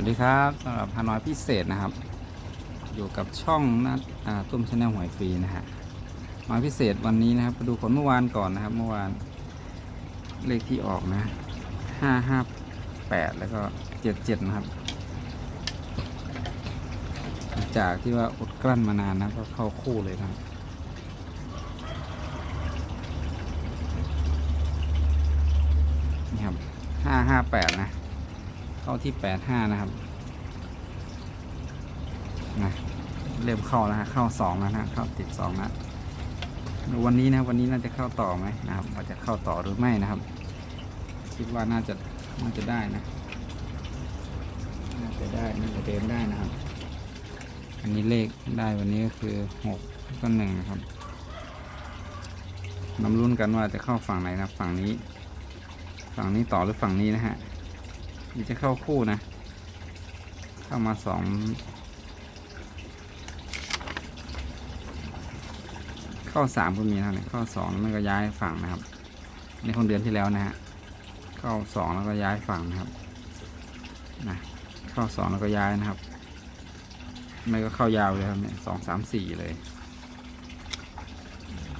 วัสดีครับสำหรับฮานอยพิเศษนะครับ อยู่กับช่องนะอ่าตุ้มชาแนลหวยฟรีนะฮะมาพิเศษวันนี้นะครับไปดูผลเมื่อวานก่อนนะครับ เมื่อวานเลขที่ออกนะห้าห้าแปดแล้วก็เจ็ดเจ็ดนะครับ จากที่ว่าอดกลั้นมานานนะก็เข้าคู่เลยนะครับนี่ครับห้าห้าแปดนะ เข้าที่แปดห้านะครับนะเริ่มเข้าแล้วฮะเข้าสองแล้วนะเข้าติดสองนะวันนี้นะวันนี้น่าจะเข้าต่อไหมนะครับว่าจะเข้าต่อหรือไม่นะครับ คิดว่าน่าจะน่าจะได้นะน่าจะได้น่าจะเดินได้นะครับ อันนี้เลขได้วันนี้ก็คือหกก็หนึ่งนะครับน้ำรุ่นกันว่าจะเข้าฝั่งไหนนะฝั่งนี้ ฝั่งนี้ต่อหรือฝั่งนี้นะฮะ นี่จะเข้าคู่นะ เข้ามาสองเข้าสามก็มีนะเข้าสองแล้วก็ย้ายฝั่งนะครับ ในคนเดือนที่แล้วนะฮะเข้าสองแล้วก็ย้ายฝั่งนะครับนะเข้าสองแล้วก็ย้ายนะครับ ไม่ก็เข้ายาวเลยครับเนี่ยสองสามสี่เลย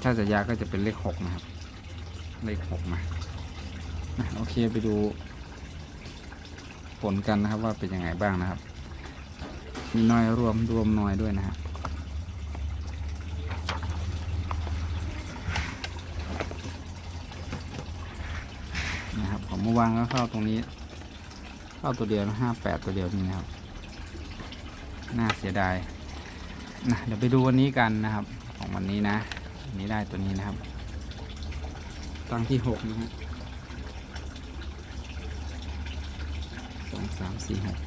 ถ้าจะย้ายก็จะเป็นเลขหกนะครับ เลขหกมานะโอเคไปดู ผลกันนะครับว่าเป็นยังไงบ้างนะครับ มีน้อยรวมรวมน้อยด้วยนะฮะนะครับผมเมื่อวานก็เข้าตรงนี้ เข้าตัวเดียวห้าแปดตัวเดียวนี่นะครับน่าเสียดายนะเดี๋ยวไปดูวันนี้กันนะครับ ของวันนี้นะวันนี้ได้ตัวนี้นะครับ ตั้งที่หกนะฮะ ส องสามสี่หก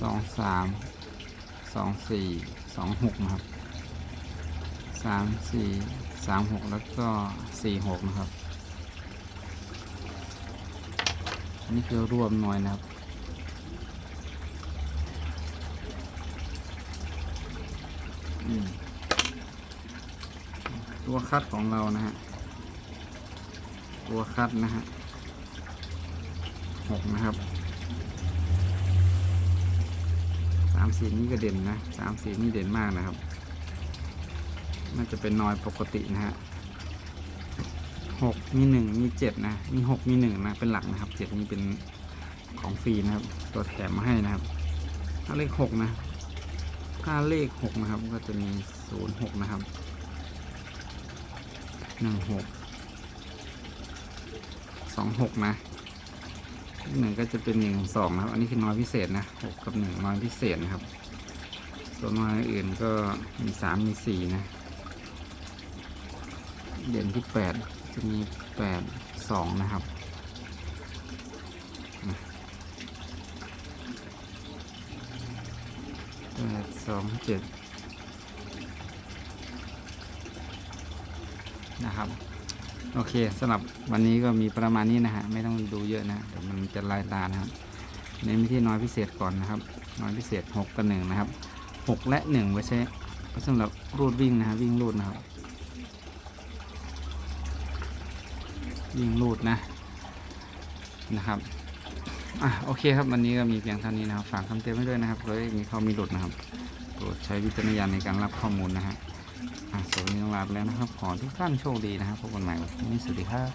สองสามสองสี่สองหกนะครับสามสี่สามหกแล้วก็สี่หกนะครับอันนี่คือรวมหน่วยนะครับอืมตัวคัดของเรานะฮะ ตัวคัดนะฮะหกนะครับสามสีนี้ก็เด่นนะสามสีนี้เด่นมากนะครับ น่าจะเป็นนอยปกตินะฮะหกมีหนึ่งมีเจ็ดนะ มีหกมีหนึ่งนะ เป็นหลักนะครับเจ็ดนี้เป็นของฟรีนะครับ ตัวแถมมาให้นะครับ ถ้าเลขหกนะ ถ้าเลขหกนะครับ ก็จะมีศูนย์หกนะครับหนึ่งหก สองหกนะหนึ่งก็จะเป็นหนึ่งสองนะครับ อันนี้คือน้อยพิเศษนะหกกับหนึ่งน้อยพิเศษนะครับ ส่วนน้อยอื่นก็มีสามมีสี่นะ เด่นที่แปดจะมีแปดสองนะครับแปดสองเจ็ดนะครับ โอเคสำหรับวันนี้ก็มีประมาณนี้นะฮะไม่ต้องดูเยอะนะเดี๋ยวมันจะลายตานะครับเน้นไปที่น้อยพิเศษก่อนนะครับ น้อยพิเศษหกกับหนึ่งนะครับหกและหนึ่งไว้ใช้สำหรับรูดวิ่งนะครับวิ่งรูดนะครับ วิ่งรูดนะนะครับอะโอเคครับวันนี้ก็มีเพียงเท่านี้นะครับ ฝากคำเตือนไว้ด้วยนะครับเลยมีเข้ามีหลุดนะครับโปรดใช้วิจารณญาณในการรับข้อมูลนะฮะ สวัสดีน้งลาไปแล้วนะครับ ขอทุกท่านโชคดีนะครับพบกันใหม่วันนี้สวัสดีครับ